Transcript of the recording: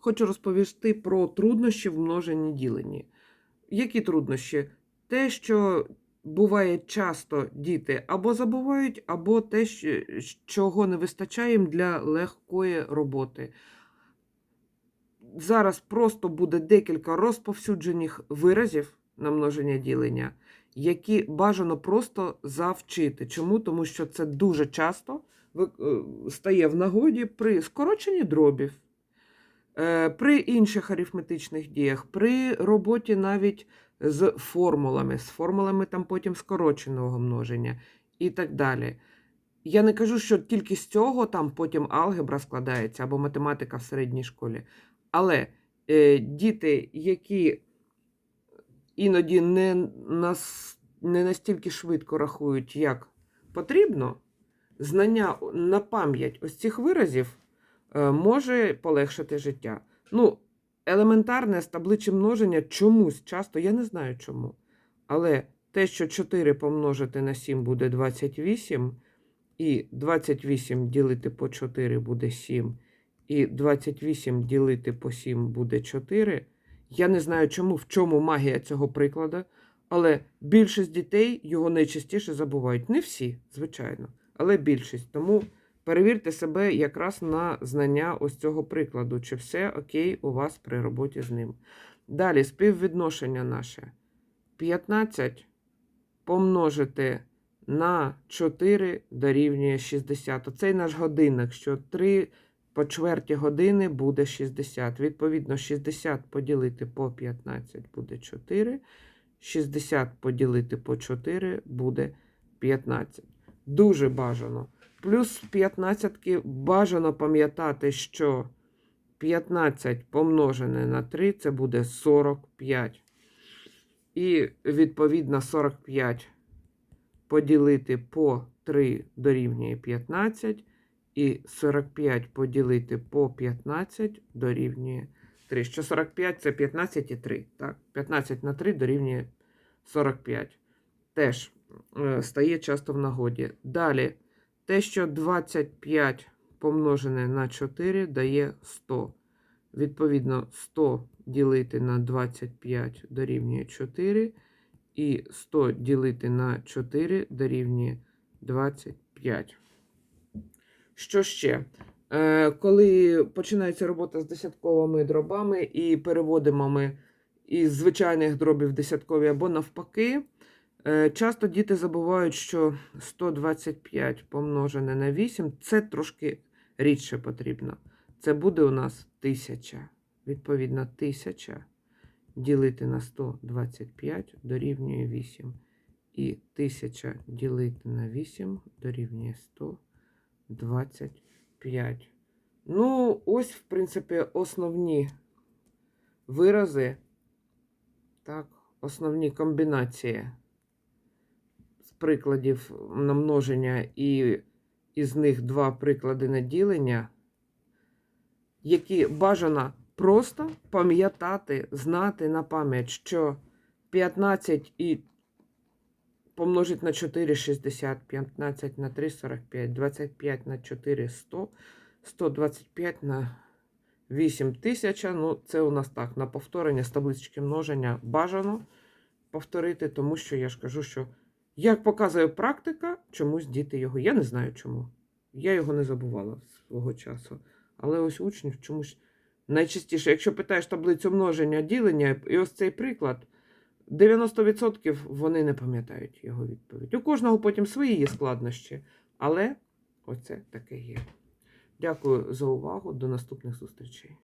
Хочу розповісти про труднощі в множенні діленні. Які труднощі? Те, що буває часто діти або забувають, або те, чого не вистачає їм для легкої роботи. Зараз просто буде декілька розповсюджених виразів на множення ділення, які бажано просто завчити. Чому? Тому що це дуже часто е, стає в нагоді при скороченні дробів, при інших арифметичних діях, при роботі навіть з формулами, з формулами там потім скороченого множення і так далі. Я не кажу, що тільки з цього там потім алгебра складається або математика в середній школі. Але е, діти, які іноді не, нас, не настільки швидко рахують, як потрібно, знання на пам'ять ось цих виразів е, може полегшити життя. Ну, елементарне з табличі множення чомусь часто, я не знаю чому. Але те, що 4 помножити на 7 буде 28, і 28 ділити по 4 буде 7, і 28 ділити по 7 буде 4. Я не знаю, чому, в чому магія цього прикладу, але більшість дітей його найчастіше забувають. Не всі, звичайно, але більшість. Тому перевірте себе якраз на знання ось цього прикладу, чи все окей у вас при роботі з ним. Далі, співвідношення наше. 15 помножити на 4 дорівнює 60. Оцей наш годинник, що 3 по чверті години буде 60. Відповідно, 60 поділити по 15 буде 4. 60 поділити по 4 буде 15. Дуже бажано. Плюс 15 бажано пам'ятати, що 15 помножене на 3 це буде 45. І відповідно 45 поділити по 3 дорівнює 15. І 45 поділити по 15 дорівнює 3. Що 45 це 15 і 3. Так? 15 на 3 дорівнює 45. Теж стає часто в нагоді. Далі, те, що 25 помножене на 4 дає 100. Відповідно, 100 ділити на 25 дорівнює 4. І 100 ділити на 4 дорівнює 25. Що ще? Е, коли починається робота з десятковими дробами і переводимо ми із звичайних дробів десяткові або навпаки, е, часто діти забувають, що 125 помножене на 8 це трошки рідше потрібно. Це буде у нас 1000. Відповідно, 1000 ділити на 125 дорівнює 8. І 1000 ділити на 8 дорівнює 125. Ну, ось, в принципі, основні вирази, так, основні комбінації прикладів на множення і із них два приклади на ділення, які бажано просто пам'ятати, знати на пам'ять, що 15 і помножить на 4 60, 15 на 3 45, 25 на 4 100, 125 на 8 тисяча. Ну, це у нас так, на повторення з таблички множення бажано повторити, тому що я ж кажу, що як показує практика, чомусь діти його. Я не знаю чому. Я його не забувала свого часу. Але ось учнів чомусь найчастіше, якщо питаєш таблицю множення, ділення, і ось цей приклад, 90% вони не пам'ятають його відповідь. У кожного потім свої є складнощі, але оце таке є. Дякую за увагу. До наступних зустрічей.